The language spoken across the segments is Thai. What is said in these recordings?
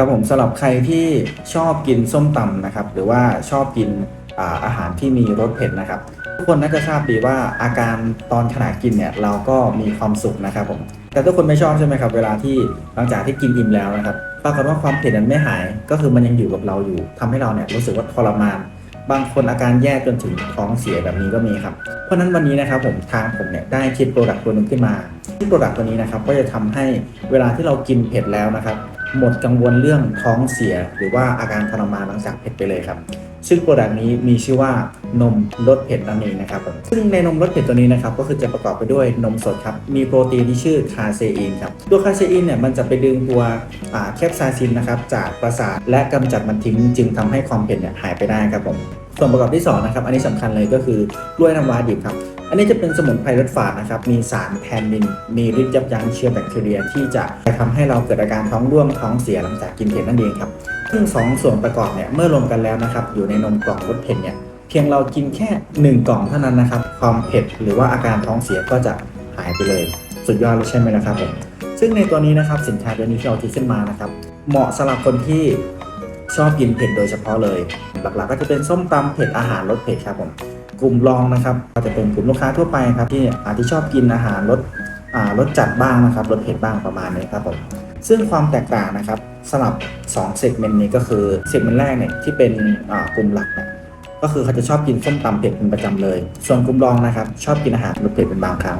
ครับผมสำหรับใครที่ชอบกินส้มตำนะครับ หรือว่าชอบกินอาอาหารที่มีรสเผ็ดนะครับทุกคนน่าจะทราบดีว่าอาการตอนขณะกินเนี่ยเราก็มีความสุขนะครับผมแต่ทุกคนไม่ชอบใช่ไหมครับ เวลาที่หลังจากที่กินอิ่มแล้วนะครับปรากฏว่าความเผ็ดนั้นไม่หาย ก็คือมันยังอยู่กับเราอยู่ทำให้เราเนี่ยรู้สึกว่าทรมาน บางคนอาการแย่จนถึงท้องเสียแบบนี้ก็มีครับเพราะนั้นวันนี้นะครับผมทางผมเนี่ยได้คิดโปรดักต์ตัวหนึงขึ้นมาที่โปรดักต์ตัวนี้นะครับก็จะทำให้เวลาที่เรากินเผ็ดแล้วนะครับ หมดกังวลเรื่องท้องเสียหรือว่าอาการทรมานหลังจากเผ็ดไปเลยครับ ซึ่งโปรดักต์นี้มีชื่อว่านมลดเผ็ดนั่นเองนะครับผมซึ่งในนมลดเผ็ดตัวนี้นะครับก็คือจะประกอบไปด้วยนมสดครับ มีโปรตีนที่ชื่อคาเซอีนครับ ตัวคาเซอีนเนี่ยมันจะไปดึงตัวแคปไซซินนะครับจากประสาทและกำจัดมันทิ้งจึงทำให้ความเผ็ดเนี่ยหายไปได้ครับผมส่วนประกอบที่2นะครับอันนี้สำคัญเลยก็คือกล้วยน้ำว้าดิบครับ อันนี้จะเป็นสมุนไพรลดฝาดนะครับ มีสารแทนนิน มีฤทธิ์ยับยั้งเชื้อแบคทีเรีย ที่จะทำให้เราเกิดอาการท้องร่วงท้องเสียหลังจากกินเผ็ดนั่นเองครับ ซึ่งสองส่วนประกอบเนี่ยเมื่อรวมกันแล้วนะครับ อยู่ในนมกล่องรสเผ็ดเนี่ย เพียงเรากินแค่ 1 กล่องเท่านั้นนะครับ ความเผ็ดหรือว่าอาการท้องเสียก็จะหายไปเลย สุดยอดเลยใช่ไหมนะครับผม ซึ่งในตัวนี้นะครับสินค้าตัวนี้ที่เราคิดขึ้นมานะครับ เหมาะสำหรับคนที่ชอบกินเผ็ดโดยเฉพาะเลย หลักๆ ก็จะเป็นส้มตำเผ็ดอาหารรสเผ็ดครับผม กลุ่มรองนะครับ ก็จะเป็นกลุ่มลูกค้าทั่วไปครับที่อาจจะชอบกินอาหารรสรสจัดบ้างนะครับรสเผ็ดบ้างประมาณนี้ครับผมซึ่งความแตกต่างนะครับสำหรับ2เซกเมนต์นี้ก็คือเซกเมนต์แรกเนี่ยที่เป็นกลุ่มหลักเนี่ยก็คือเขาจะชอบกินส้มตำเผ็ดเป็นประจำเลย ส่วนกลุ่มรองนะครับ ชอบกินอาหารรสเผ็ดเป็นบางครั้ง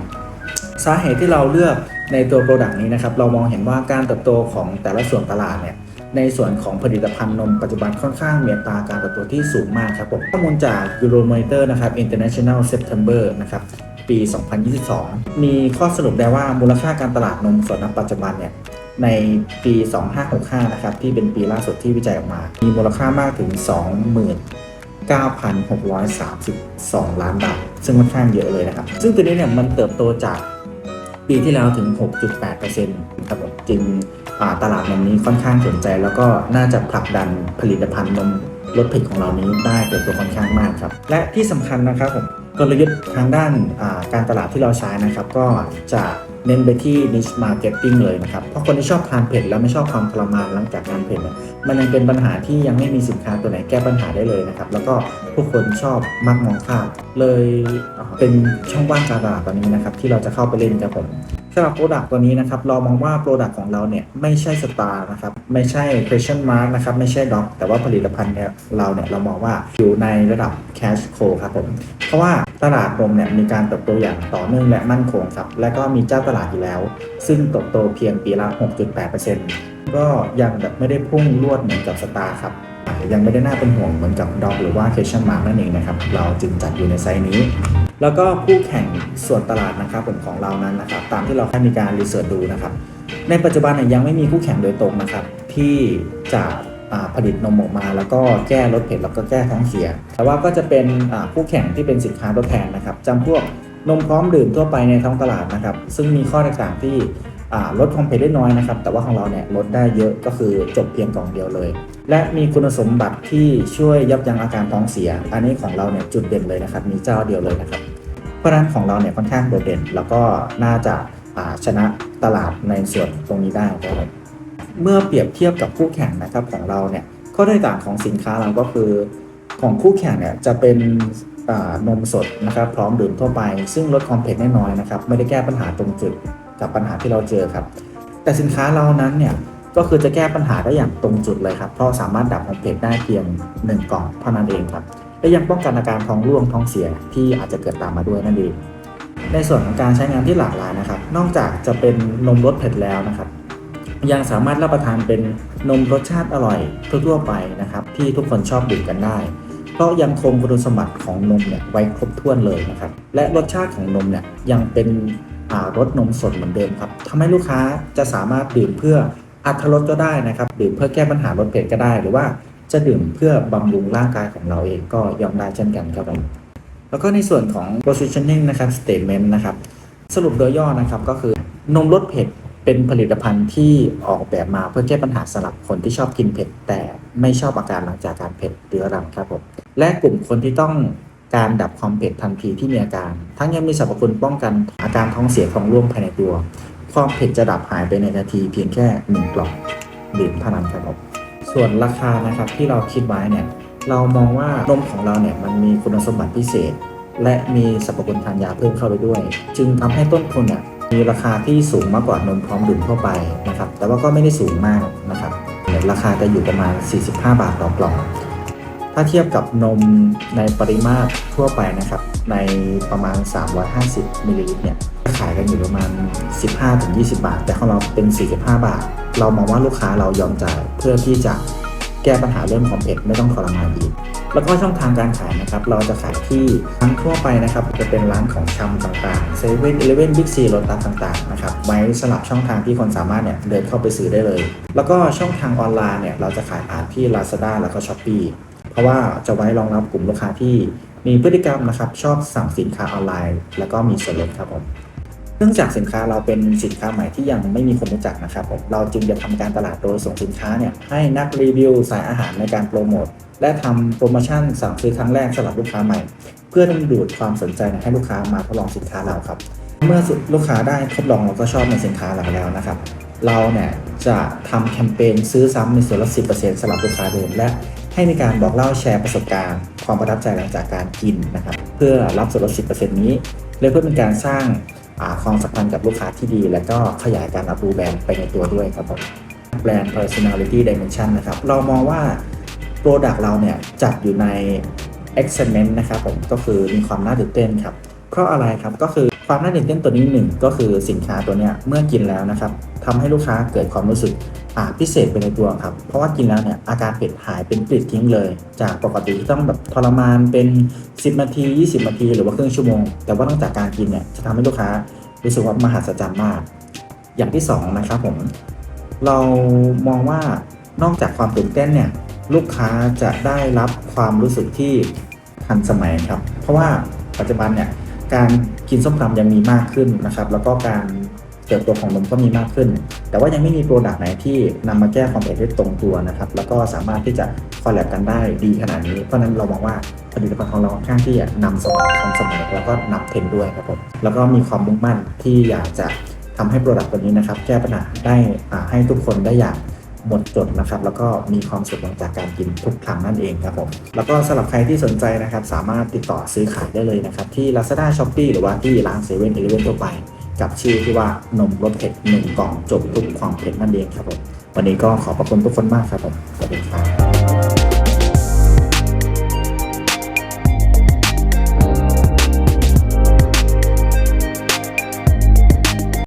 สาเหตุที่เราเลือกในตัวโปรดักต์นี้นะครับ เรามองเห็นว่าการเติบโตของแต่ละส่วนตลาดเนี่ย ในส่วนของผลิตภัณฑ์นมปัจจุบันค่อนข้างมีตาการเติบโตที่สูงมากครับผมข้อมูลจาก Euromonitor นะครับ International September นะครับปี 2022 มีข้อสรุปได้ว่ามูลค่าการตลาดนมสดณปัจจุบันเนี่ยในปี 2565 นะครับ ที่เป็นปีล่าสุดที่วิจัยออกมา มีมูลค่ามากถึง 29,632 ล้านบาท ซึ่งค่อนข้างเยอะเลยนะครับ ซึ่งตัวนี้เนี่ยมันเติบโตจากปีที่แล้วถึง 6.8%ครับผมจึง ตลาดนมนี้ค่อนข้างสนใจ แล้วก็น่าจะผลักดันผลิตภัณฑ์นมรสเผ็ดของเรานี้ได้เติบโตค่อนข้างมากครับ และที่สำคัญนะครับผมกลยุทธ์ทางด้านการตลาดที่เราใช้นะครับ ก็จะเน้นไปที่ niche marketing เลยนะครับ เพราะคนที่ชอบทานเผ็ดแล้วไม่ชอบความทรมานหลังจากทานเผ็ดมันยังเป็นปัญหาที่ยังไม่มีสินค้าตัวไหนแก้ปัญหาได้เลยนะครับ แล้วก็ผู้คนชอบมักมองข้ามเลยเป็นช่องว่างการตลาดตอนนี้นะครับ ที่เราจะเข้าไปเล่นครับผมำหรับโปรดักตัวนี้นะครับเรามองว่าโปรดักต์ของเราเนี่ยไม่ใช่สตาร์นะครับไม่ใช่ question mark นะครับไม่ใช่ด็อกแต่ว่าผลิตภัณฑ์เนี่ยเราเนี่ยเรามองว่าอยู่ในระดับ cash flow ครับผมเพราะว่าตลาดนมเนี่ยมีการเติบโตอย่างต่อเนื่องและมั่นคงครับและก็มีเจ้าตลาดอยู่แล้ว ซึ่งเติบโตเพียงปีละ 6.8%ก็ยังแบบไม่ได้พุ่งรวดเหมือนกับสตาร์ครับยังไม่ได้น่าเป็นห่วงเหมือนกับด็อกหรือว่า question mark นั่นเองนะครับเราจึงจัดอยู่ในไซส์นี้ แล้วก็คู่แข่งส่วนตลาดนะครับผมของเรานั้นนะครับตามที่เราได้มีการรีเสิร์ชดูนะครับในปัจจุบันยังไม่มีคู่แข่งโดยตรงนะครับ ที่จะผลิตนมออกมา แล้วก็แก้รสเผ็ดแล้วก็แก้ท้องเสีย แต่ว่าก็จะเป็นคู่แข่งที่เป็นสินค้าทดแทนนะครับจำพวกนมพร้อมดื่มทั่วไปในท้องตลาดนะครับ ซึ่งมีข้อแตกต่างที่ลดความเผ็ดได้น้อยนะครับ แต่ว่าของเราเนี่ยลดได้เยอะก็คือจบเพียงกล่องเดียวเลย และมีคุณสมบัติที่ช่วยยับยั้งอาการท้องเสีย อันนี้ของเราเนี่ยจุดเด่นเลยนะครับ มีเจ้าเดียวเลยนะครับ เพราะนั้นของเราเนี่ยค่อนข้างโดดเด่น แล้วก็น่าจะาชนะตลาดในส่วนตรงนี้ได้ครับเมื่อเปรียบเทียบกับคู่แข่งนะครับของเราเนี่ยข้อแตกต่างของสินค้าเราก็คือของคู่แข่งเนี่ยจะเป็นนมสดนะครับพร้อมดื่มทั่วไป ซึ่งลดความเผ็ดได้น้อยนะครับ ไม่ได้แก้ปัญหาตรงจุดกับปัญหาที่เราเจอครับ แต่สินค้าเรานั้นเนี่ย ก็คือจะแก้ปัญหาได้อย่างตรงจุดเลยครับ เพราะสามารถดับความเผ็ดได้เพียงหนึ่งกล่องเท่านั้นเองครับ และยังป้องกันอาการท้องร่วงท้องเสียที่อาจจะเกิดตามมาด้วยนั่นเอง ในส่วนของการใช้งานที่หลากหลายนะครับ นอกจากจะเป็นนมรสเผ็ดแล้วนะครับยังสามารถรับประทานเป็นนมรสชาติอร่อยทั่วๆไปนะครับ ที่ทุกคนชอบดื่มกันได้ เพราะยังคงคุณสมบัติของนมเนี่ยไว้ครบถ้วนเลยนะครับ และรสชาติของนมเนี่ยยังเป็นรสนมสดเหมือนเดิมครับทำให้ลูกค้าจะสามารถดื่มเพื่อ อัตรสก็ได้นะครับดื่มเพื่อแก้ปัญหารสเผ็ดก็ได้ หรือว่าจะดื่มเพื่อบำรุงร่างกายของเราเองก็ยอมได้เช่นกันครับผมแล้วก็ในส่วนของ positioning นะครับ statement นะครับ สรุปโดยย่อนะครับก็คือนมรสเผ็ดเป็นผลิตภัณฑ์ที่ออกแบบมาเพื่อแก้ปัญหาสำหรับคนที่ชอบกินเผ็ด แต่ไม่ชอบอาการหลังจากการเผ็ดเรื้อรังครับผมและกลุ่มคนที่ต้องการดับความเผ็ดทันทีที่มีอาการ ทั้งยังมีสรรพคุณป้องกันอาการท้องเสียท้องร่วงภายในตัว ความเผ็ดจะดับหายไปในนาทีเพียงแค่หนึ่งกล่องดื่มเท่านั้นครับผมส่วนราคานะครับที่เราคิดไว้เนี่ยเรามองว่านมของเราเนี่ยมันมีคุณสมบัติพิเศษ และมีสรรพคุณทางยาเพิ่มเข้าไปด้วย จึงทำให้ต้นทุนเนี่ยมีราคาที่สูงมากกว่านมพร้อมดื่มทั่วไปนะครับแต่ว่าก็ไม่ได้สูงมากนะครับเนี่ยราคาจะอยู่ประมาณ 45 บาทต่อกล่อง ถ้าเทียบกับนมในปริมาตรทั่วไปนะครับในประมาณ 350มิลลิลิตรเนี่ย ขายกันอยู่ประมาณ 15-20 บาท แต่ของเราเป็น 45 บาท เรามองว่าลูกค้าเรายอมจ่ายเพื่อที่จะแก้ปัญหาเรื่องความเผ็ดไม่ต้องทรมานอีก แล้วก็ช่องทางการขายนะครับ เราจะขายที่ร้านทั่วไปนะครับ จะเป็นร้านของชำต่างๆเซเว่นอีเลเว่นบิ๊กซีโรตัสต่างๆนะครับ ไว้สลับช่องทางที่คนสามารถเนี่ยเดินเข้าไปซื้อได้เลย แล้วก็ช่องทางออนไลน์เนี่ยเราจะขายผ่านที่ Lazada แล้วก็ Shopee เพราะว่าจะไว้รองรับกลุ่มลูกค้าที่มีพฤติกรรมนะครับชอบสั่งสินค้าออนไลน์ แล้วก็มีส่วนลดครับผม เนื่องจากสินค้าเราเป็นสินค้าใหม่ที่ยังไม่มีคนรู้จักนะครับผมเราจึงจะทำการตลาดโดยส่งสินค้าเนี่ยให้นักรีวิวสายอาหารในการโปรโมทและทำโปรโมชั่นสั่งซื้อครั้งแรกสำหรับลูกค้าใหม่ เพื่อดึงดูดความสนใจให้ลูกค้ามาทดลองสินค้าเราครับ เมื่อลูกค้าได้ทดลองแล้วก็ชอบในสินค้าเราแล้วนะครับ เราเนี่ยจะทำแคมเปญซื้อซ้ำในส่วนลด 10%สำหรับลูกค้าเดิมและให้มีการบอกเล่าแชร์ประสบการณ์ ความประทับใจหลังจากการกินนะครับ เพื่อรับส่วนลด 10%นี้และเพื่อเป็นการสร้าง ความสัมพันธ์กับลูกค้าที่ดี และก็ขยายการรับรู้แบรนด์ไปในตัวด้วยครับผมแบรนด์ personality dimension นะครับ เรามองว่า Product เราเนี่ยจัดอยู่ใน excellent นะครับผมก็คือมีความน่าตื่นเต้นครับ เพราะอะไรครับก็คือความน่าตื่นเต้นตัวนี้หนึ่งก็คือสินค้าตัวเนี้ยเมื่อกินแล้วนะครับทำให้ลูกค้าเกิดความรู้สึกพิเศษไปในตัวครับ เพราะว่ากินแล้วเนี่ยอาการเผ็ดหายเป็นปลิดทิ้งเลย จากปกติที่ต้องแบบทรมานเป็น 10 นาที 20 นาที หรือว่าครึ่งชั่วโมง แต่ว่าตั้งจากการกินเนี่ยจะทำให้ลูกค้ารู้สึกว่ามหัศจรรย์มาก อย่างที่สองนะครับผมเรามองว่านอกจากความตื่นเต้นเนี่ยลูกค้าจะได้รับความรู้สึกที่ทันสมัยครับ เพราะว่าปัจจุบันเนี่ย การกินส้มตำยังมีมากขึ้นนะครับ แล้วก็การเติบโตของนมก็มีมากขึ้น แต่ว่ายังไม่มีโปรดักต์ไหนที่นำมาแก้ความเผ็ดได้ตรงตัวนะครับ แล้วก็สามารถที่จะคอลแลบกันได้ดีขนาดนี้ เพราะนั้นเรามองว่าผลิตภัณฑ์ของเราค่อนข้างที่จะนำสมัยทันสมัยแล้วก็นับเทรนด้วยครับผม แล้วก็มีความมุ่งมั่นที่อยากจะทำให้โปรดักต์ตัวนี้นะครับแก้ปัญหาได้ให้ทุกคนได้อย่าง หมดจดนะครับ แล้วก็มีความสุขหลังจากการกินทุกครั้งนั่นเองครับผมแล้วก็สำหรับใครที่สนใจนะครับ สามารถติดต่อซื้อขายได้เลยนะครับ ที่ Lazada Shopee หรือว่าที่ร้านเซเว่นอีเลเวนทั่วไป กับชื่อที่ว่านมรสเผ็ดหนึ่งกล่องจบทุกความเผ็ดนั่นเองครับผมวันนี้ก็ขอบพระคุณทุกคนมากครับผมสวัสดีครับ